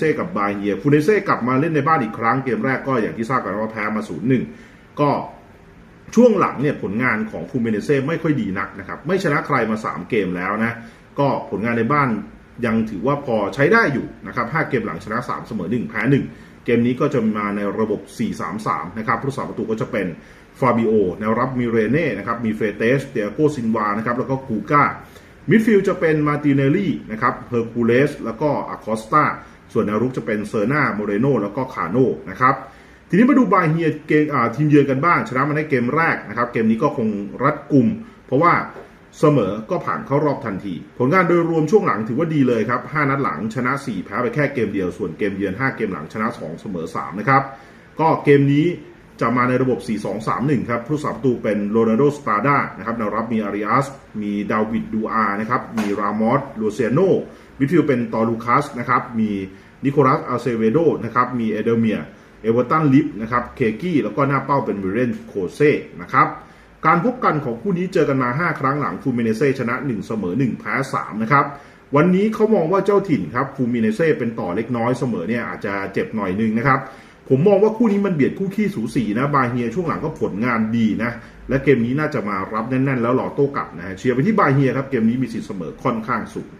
เซ่กับบาเยียฟูเนเซ่กลับมาเล่นในบ้านอีกครั้งเกมแรกก็อย่างที่ทราบกันว่าแพ้มา 0-1 ก็ช่วงหลังเนี่ยผลงานของฟูเมเนเซ่ไม่ค่อยดีนักนะครับ ไม่ชนะใครมา 3 เกมแล้วนะ ก็ผลงานในบ้านยังถือว่าพอใช้ได้อยู่นะครับ 5 เกมหลังชนะ 3 เสมอ 1 แพ้ 1 เกมนี้ก็จะมาในระบบ 4-3-3 นะครับผู้สาประตูก็จะเป็นฟาบิโอแนวรับมีเรเน่นะครับมีเฟเตสเตียโกซินวานะครับแล้วก็กูก้า มิดฟิลด์จะเป็นมาติเนลลี่นะครับเฮอร์คูเลสแล้วก็อาคอสตาส่วนแนวรุกจะเป็นเซอร์นาโมเรโนแล้วก็คาโนนะครับทีนี้มาดูบาเฮียเกมทีมเยือนกันบ้าง ชนะมาในเกมแรกนะครับ เกมนี้ก็คงรัดกลุ่ม เพราะว่าเสมอก็ผ่านเข้ารอบทันที ผลงานโดยรวมช่วงหลังถือว่าดีเลยครับ 5 นัดหลังชนะ 4 แพ้ไปแค่เกมเดียว ส่วนเกมเยือน 5 เกมหลังชนะ 2 เสมอ 3 นะครับ ก็เกมนี้ จะมาในระบบ 4-2-3-1 ครับ ผู้สาประตูเป็นโรนัลโดสตาดานะครับแนวรับมีอาริอัส มีดาวิดดูอานะครับ มีรามอสลูเซียโนมิดฟิลด์เป็นตอลูคัสนะครับ มีนิโคลัสอาเซเวโดนะครับ มีเอเดเมีย เอเวอร์ตันลิฟนะครับ เคกี้ แล้วก็หน้าเป้าเป็นวิเรนโคเซ่นะครับ การพบกันของคู่นี้เจอกันมา 5 ครั้งหลังฟูมิเนเซ่ชนะ 1 เสมอ 1 แพ้ 3 นะครับวันนี้เขามองว่าเจ้าถิ่นครับฟูมิเนเซ่เป็นต่อเล็กน้อยเสมอเนี่ยอาจจะเจ็บหน่อยนึงนะครับ ผมมองว่าคู่นี้มันเบียดคู่ขี้สูสีนะบาเฮียช่วงหลังก็ผลงานดีนะ และเกมนี้น่าจะมารับแน่น ๆ แล้วหล่อโต้กลับนะฮะเชียร์ไปที่บาเฮียครับเกมนี้มีสิทธิ์เสมอค่อนข้างสูง